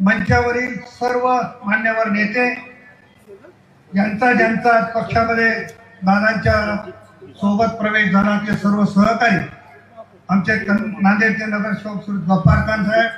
मंचावरील सर्व मान्यवर नेते ज्यांचा ज्यांचा पक्षामध्ये दादांच्या सोबत प्रवेश झाला ते सर्व सहकारी आमचे नांदेडचे नगरसेवक श्री गप्पार खान साहेब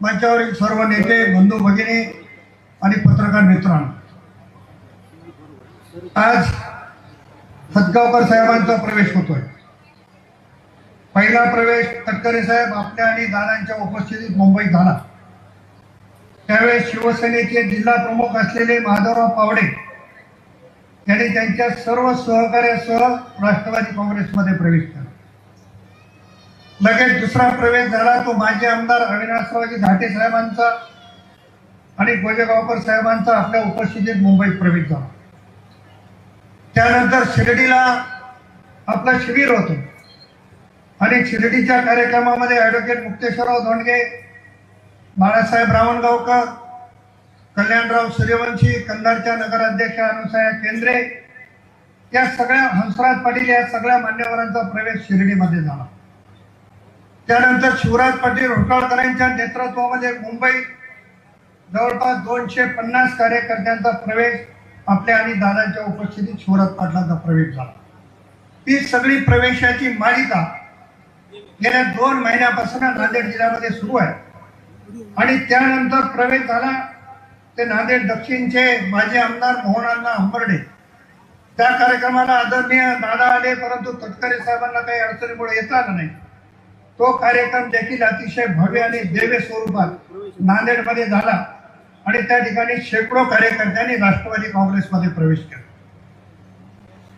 मंचावरील सर्व नेते बंधू भगिनी आणि पत्रकार मित्रांनो. आज सदगावकर साहेबांचा प्रवेश होतोय. पहिला प्रवेश तटकरे साहेब आपल्या आणि दादांच्या उपस्थितीत मुंबईत झाला. त्यावेळेस शिवसेनेचे जिल्हा प्रमुख असलेले माधवराव पावडे यांनी त्यांच्या सर्व सहकार्यासह राष्ट्रवादी काँग्रेसमध्ये प्रवेश केला. लगेच दुसरा प्रवेश झाला तो माजी आमदार अविनाशरावजी घाटे साहेबांचा आणि गोजेगावकर साहेबांचा आपल्या उपस्थितीत मुंबईत प्रवेश झाला. त्यानंतर शिर्डीला आपलं शिबिर होतं. आणि शिर्डीच्या कार्यक्रमामध्ये ॲडव्होकेट मुक्तेश्वरराव धोंडगे बाळासाहेब रावणगावकर कल्याणराव सूर्यवंशी कंधारच्या नगराध्यक्षा अनुसया केंद्रे या सगळ्या हंसराज पाटील या सगळ्या मान्यवरांचा प्रवेश शिर्डीमध्ये झाला. त्यानंतर शिवराज पाटील होटळकरांच्या नेतृत्वामध्ये मुंबई जवळपास दोनशे पन्नास कार्यकर्त्यांचा प्रवेश आपल्या आणि दादांच्या उपस्थितीत शिवराज पाटलांचा प्रवेश झाला. ही सगळी प्रवेशाची मालिका गेल्या दोन महिन्यापासून नांदेड जिल्ह्यामध्ये सुरू आहे. आणि त्यानंतर प्रवेश झाला. ते नांदेड दक्षिणचे माजी आमदार मोहनांना हंबर्डे. त्या कार्यक्रमाला आदरणीय दादा आले परंतु तटकरे साहेबांना काही अडचणीमुळे येतात नाही. तो कार्यक्रम देखील अतिशय भव्य आणि देव्य स्वरूपात नांदेडमध्ये झाला आणि त्या ठिकाणी शेकडो कार्यकर्त्यांनी राष्ट्रवादी काँग्रेसमध्ये प्रवेश केला.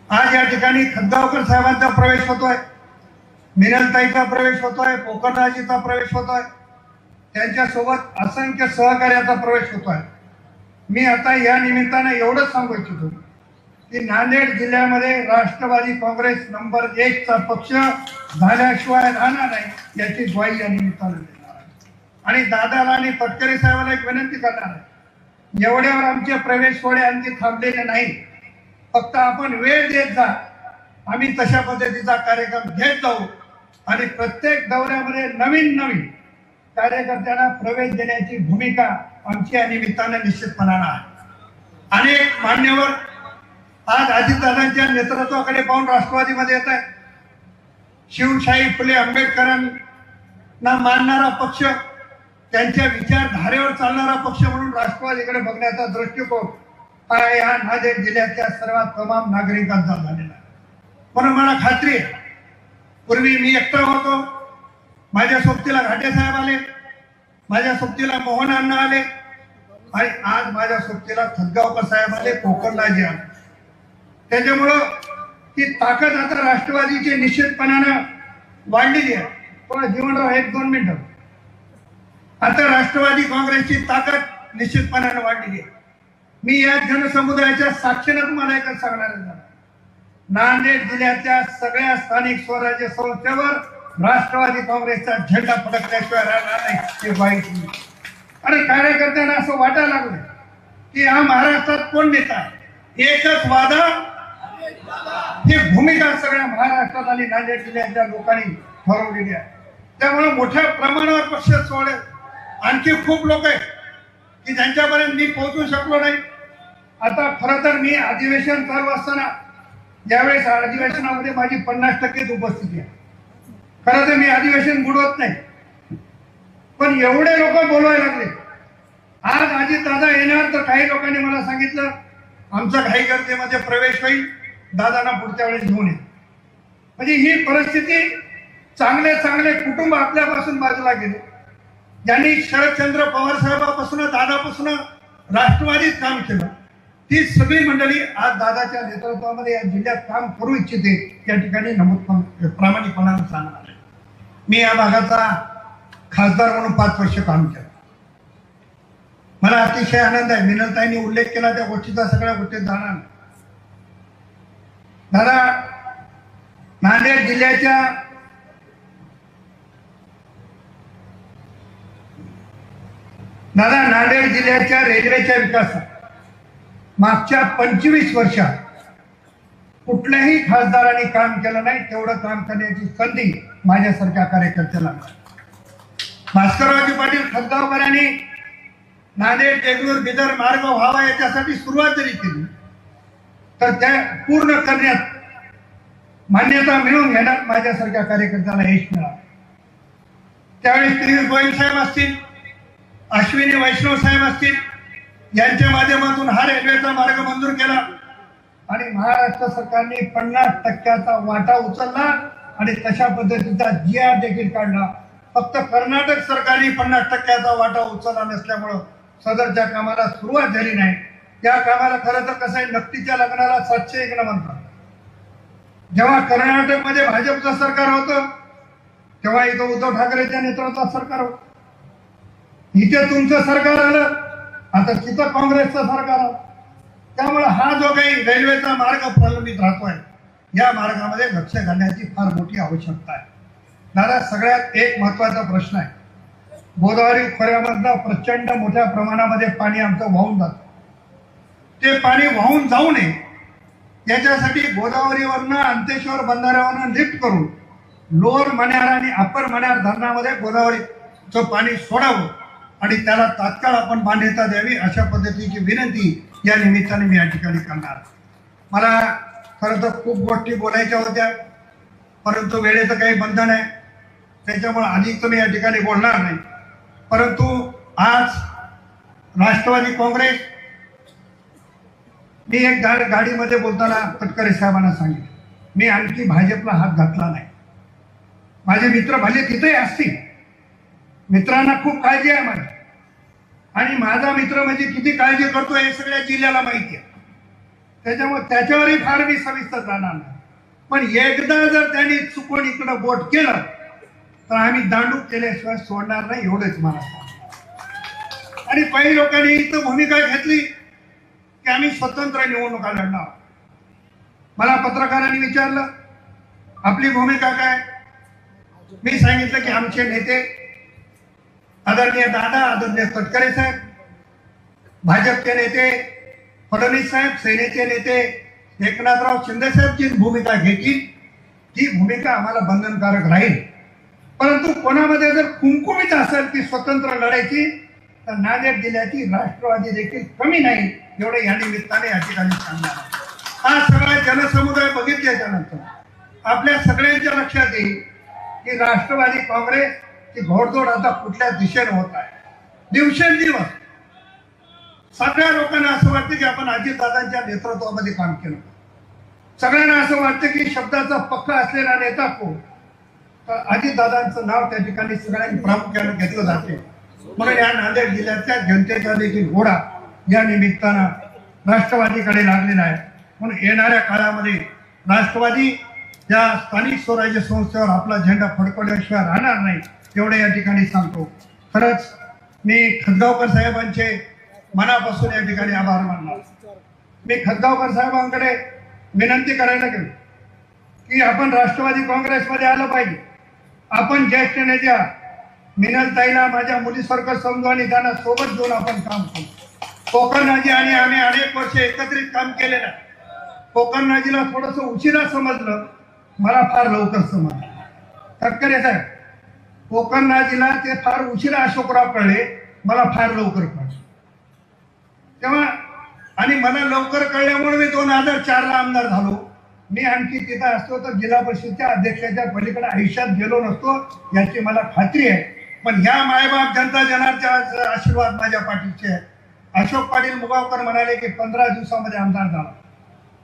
आज या ठिकाणी खद्गावकर साहेबांचा प्रवेश होतोय. मिनलताईचा प्रवेश होतोय पोखरराजीचा प्रवेश होतोय. त्यांच्यासोबत असंख्य सहकार्याचा प्रवेश होतो आहे मी आता या निमित्तानं एवढंच सांगू इच्छितो की नांदेड जिल्ह्यामध्ये राष्ट्रवादी काँग्रेस नंबर एकचा पक्ष झाल्याशिवाय राहणार नाही याची ग्वाही या निमित्तानं देणार आहे. आणि दादाला आणि तटकरे साहेबांना एक विनंती करणार आहे. एवढ्यावर आमचे प्रवेश सोहळे आणखी थांबलेले नाही. फक्त आपण वेळ देत जा. आम्ही तशा पद्धतीचा कार्यक्रम घेत जाऊ. आणि प्रत्येक दौऱ्यामध्ये नवीन नवीन कार्यकर्त्यांना प्रवेश देण्याची भूमिका आमची या निमित्तानं निश्चितपणानं आहे. अनेक मान्यवर आज अजितदादांच्या नेतृत्वाकडे पाहून राष्ट्रवादीमध्ये येत आहे शिवशाही फुले आंबेडकरांना मानणारा पक्ष त्यांच्या विचारधारेवर चालणारा पक्ष म्हणून राष्ट्रवादीकडे बघण्याचा दृष्टिकोन हा या नांदेड जिल्ह्यातल्या सर्वात तमाम नागरिकांचा झालेला आहे. म्हणून मला खात्री आहे. पूर्वी मी एकटा होतो. माझ्या सोबतीला घाटे साहेब आले माझ्या सोबतीला मोहन अण्णा आले आणि आज माझ्या सोबतीला थदगावकर साहेब आले कोकणलाजी आले. त्याच्यामुळं ती ताकद आता राष्ट्रवादीची निश्चितपणानं वाढलेली आहे. थोडा जीवनराव एक दोन मिनिटं. आता राष्ट्रवादी काँग्रेसची ताकद निश्चितपणानं वाढलेली आहे. मी या जनसमुदायाच्या साक्षीनं तुम्हाला एकच सांगणार नांदेड जिल्ह्याच्या सगळ्या स्थानिक स्वराज्य संस्थेवर राष्ट्रवादी काँग्रेसचा झेंडा फडकल्याशिवाय राहणार नाही ते वाईट आणि कार्यकर्त्यांना असं वाटायला लागलं की हा महाराष्ट्रात कोण नेता? एकच वादा? ही भूमिका सगळ्या महाराष्ट्रात आणि नांदेड जिल्ह्यातल्या लोकांनी ठरवलेली आहे. त्यामुळे मोठ्या प्रमाणावर पक्ष सोडे आणखी खूप लोक आहेत की ज्यांच्यापर्यंत मी पोहोचू शकलो नाही. आता खरं तर मी अधिवेशन चालू असताना ज्यावेळेस अधिवेशनामध्ये माझी पन्नास टक्केच उपस्थिती आहे. खरं तर मी अधिवेशन बुडवत नाही. पण एवढे लोक बोलवायला लागले. आज अजित दादा येणार तर काही लोकांनी मला सांगितलं आमचा घाई गर्दीमध्ये प्रवेश होईल दादांना पुढच्या वेळेस घेऊन ये. म्हणजे ही परिस्थिती चांगले चांगले कुटुंब आपल्यापासून बाजूला गेले. ज्यांनी शरदचंद्र पवार साहेबापासून दादापासून राष्ट्रवादीत काम केलं ती सगळी मंडळी आज दादाच्या नेतृत्वामध्ये या जिल्ह्यात काम करू इच्छिते या ठिकाणी नमूद प्रामाणिकपणानं सांगणार. मी या भागाचा खासदार म्हणून पाच वर्ष काम केलं. मला अतिशय आनंद आहे. मिनलताईंनी उल्लेख केला त्या गोष्टीचा सगळ्या गोष्टीत जाणार दादा नांदेड जिल्ह्याच्या दादा नांदेड जिल्ह्याच्या रेल्वेच्या विकासात मागच्या पंचवीस वर्षात कुठल्याही खासदारांनी काम केलं नाही तेवढं काम करण्याची संधी माझ्यासारख्या कार्यकर्त्याला मिळाली. भास्कररावजी पाटील खतगावकर यांनी नांदेड देगलूर बिदर मार्ग व्हावा याच्यासाठी सुरुवात जरी केली तर त्या पूर्ण करण्यात मान्यता मिळवून घेण्यात माझ्यासारख्या कार्यकर्त्याला यश मिळालं त्यावेळी पियुष गोयल साहेब असतील अश्विनी वैष्णव साहेब असतील यांच्या माध्यमातून हा रेल्वेचा मार्ग मंजूर केला आणि महाराष्ट्र सरकारने पन्नास टक्क्याचा वाटा उचलला आणि तशा पद्धतीचा जी आर देखील काढला. फक्त कर्नाटक सरकारने पन्नास टक्क्याचा वाटा उचलला नसल्यामुळं सदरच्या कामाला सुरुवात झाली नाही. त्या कामाला खरं तर कसं आहे नक्कीच्या लग्नाला सातशे एक म्हणतात जेव्हा कर्नाटकमध्ये भाजपचं सरकार होतं तेव्हा इथं उद्धव ठाकरेच्या नेतृत्वात सरकार होत. इथे तुमचं सरकार आलं आता तिथं काँग्रेसचं सरकार आलं. त्यामुळे हा जो काही रेल्वेचा मार्ग प्रलंबित राहतोय या मार्गामध्ये लक्ष घालण्याची फार मोठी आवश्यकता आहे. दादा सगळ्यात एक महत्त्वाचा प्रश्न आहे. गोदावरी खोऱ्यामधला प्रचंड मोठ्या प्रमाणामध्ये पाणी आमचं वाहून जातं. ते पाणी वाहून जाऊ नये याच्यासाठी गोदावरीवरनं अंतेश्वर बंधाऱ्यावरनं लिफ्ट करून लोअर मण्यार आणि अप्पर मण्यार धरणामध्ये गोदावरीचं पाणी सोडावं. आणि त्याला तात्काळ आपण मान्यता द्यावी अशा पद्धतीची विनंती या निमित्ताने मी या ठिकाणी करणार. मला खरं तर खूप गोष्टी बोलायच्या होत्या परंतु वेळेचं काही बंधन आहे. त्याच्यामुळे अधिक तर मी या ठिकाणी बोलणार नाही. परंतु आज राष्ट्रवादी काँग्रेस मी एक गा गाडीमध्ये बोलताना तटकरे साहेबांना सांगितलं. मी आणखी भाजपला हात घातला नाही. माझे मित्र भले तिथेही असतील मित्रांना खूप काळजी आहे माझी आणि माझा मित्र म्हणजे किती काळजी करतो हे सगळ्या जिल्ह्याला माहिती आहे. त्याच्यामुळे त्याच्यावरही फार मी सविस्तर जाणार नाही. पण एकदा जर त्यांनी चुकून इकडं बोट केलं तर आम्ही दांडू केल्याशिवाय सोडणार नाही एवढंच मला आणि काही लोकांनी इथं भूमिका घेतली की आम्ही स्वतंत्र निवडणुका लढणार. मला पत्रकारांनी विचारलं आपली भूमिका काय? मी सांगितलं की आमचे नेते आदरणीय दादा आदरणीय तटकरे साहेब भाजपचे नेते फडणवीस साहेब सेनेचे नेते एकनाथराव शिंदे साहेब जी भूमिका घेतील. ती भूमिका आम्हाला बंधनकारक राहील. परंतु कोणामध्ये जर कुंकुमित असेल ती स्वतंत्र लढायची तर नांदेड जिल्ह्याची राष्ट्रवादी देखील कमी नाही एवढं या निमित्ताने या ठिकाणी सांगणार हा सगळा जनसमुदाय बघितल्याच्या नंतर आपल्या सगळ्यांच्या लक्षात येईल की राष्ट्रवादी काँग्रेस ची घोडदौड आता कुठल्या दिशेने होत आहे. दिवसेंदिवस सगळ्या लोकांना असं वाटतं की आपण अजितदादांच्या नेतृत्वामध्ये काम केलं. सगळ्यांना असं वाटतं की शब्दाचा पक्का असलेला नेता कोण? तर अजितदादांचं नाव त्या ठिकाणी सगळ्यांनी प्रामुख्याने घेतलं जाते. म्हणून या नांदेड जिल्ह्यातल्या जनतेचा देखील घोडा या निमित्तानं राष्ट्रवादीकडे लागलेला आहे. म्हणून येणाऱ्या काळामध्ये राष्ट्रवादी या स्थानिक स्वराज्य संस्थेवर आपला झेंडा फडकवल्याशिवाय राहणार नाही. एवढं या ठिकाणी सांगतो. खरंच मी खतगावकर साहेबांचे मनापासून या ठिकाणी आभार मानणार. मी खतगावकर साहेबांकडे विनंती करायला गेलो की आपण राष्ट्रवादी काँग्रेसमध्ये आलं पाहिजे. आपण ज्येष्ठ नेत्या मिनलताईला माझ्या मुलीसारखं समजू आणि त्यांना सोबत घेऊन आपण काम करू. कोकण आणि आम्ही अनेक वर्ष एकत्रित काम केलेलं आहे कोकण थोडस उशिरा समजलं मला फार लवकर समजलं. तटकरे साहेब कोकण नाजीला ते फार उशिरा अशोकराव कळले मला फार लवकर कळले. तेव्हा आणि मला लवकर कळल्यामुळे मी दोन हजार चारला आमदार झालो. मी आणखी तिथं असतो तर जिल्हा परिषदच्या अध्यक्षाच्या पलीकडे आयुष्यात गेलो नसतो याची मला खात्री आहे. पण ह्या मायबाप जनता जनारच्या आशीर्वाद माझ्या पाठीचे आहे. अशोक पाटील मुगावकर म्हणाले की पंधरा दिवसामध्ये आमदार झाला.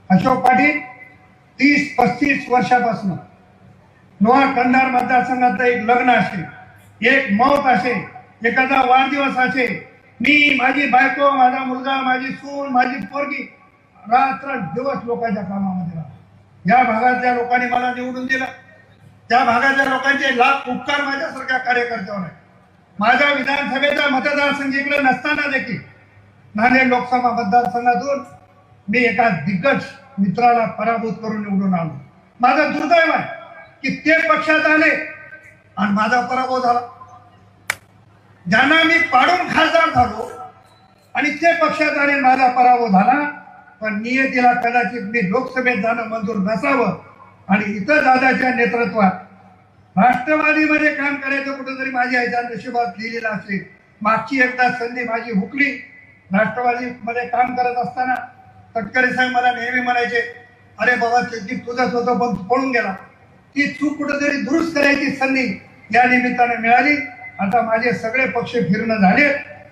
अशोक पाटील तीस पस्तीस वर्षापासून लोहा कंधार मतदारसंघातलं एक लग्न असेल एक मौत असेल एखादा वाढदिवस असेल मी माझी बायको माझा मुलगा माझी सून माझी पोरगी रात्र दिवस लोकांच्या कामामध्ये राहतो. या भागातल्या लोकांनी मला निवडून दिलं. त्या भागातल्या लोकांचे लाख उपकार माझ्यासारख्या कार्यकर्त्यावर आहे माझ्या विधानसभेचा मतदारसंघ इकडे नसताना देखील नांदेड लोकसभा मतदारसंघातून मी एका दिग्गज मित्राला पराभूत करून निवडून आलो माझं दुर्दैव आहे. की ते पक्षात आले आणि माझा पराभव झाला. ज्यांना मी पाडून खासदार झालो आणि ते पक्षात आले माझा पराभव झाला. पण नियतीला कदाचित मी लोकसभेत जाणं मंजूर नसावं आणि इतर दादाच्या नेतृत्वात राष्ट्रवादीमध्ये काम करायचं कुठंतरी माझी आईच्या नशिबात लिहिलेलं असेल. मागची एकदा संधी माझी हुकली. राष्ट्रवादीमध्ये काम करत असताना तटकरे साहेब मला नेहमी म्हणायचे अरे बाबा तुझंच होतं पण पळून गेला. ती चूक कुठेतरी दुरुस्त करायची संधी या निमित्ताने मिळाली. आता माझे सगळे पक्ष फिरणं झाले.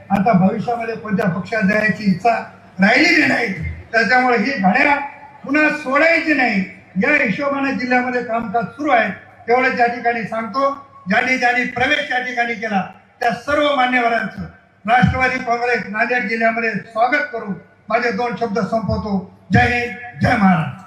आता भविष्यामध्ये कोणत्या पक्षात जायची इच्छा राहिलेली नाही त्याच्यामुळे ही घड्या पुन्हा सोडायची नाही. या हिशोबाने जिल्ह्यामध्ये कामकाज सुरू आहे. तेवढं त्या ठिकाणी सांगतो ज्यांनी ज्यांनी प्रवेश त्या ठिकाणी केला त्या सर्व मान्यवरांचं राष्ट्रवादी काँग्रेस नांदेड जिल्ह्यामध्ये स्वागत करून माझे दोन शब्द संपवतो. जय हिंद जय महाराष्ट्र.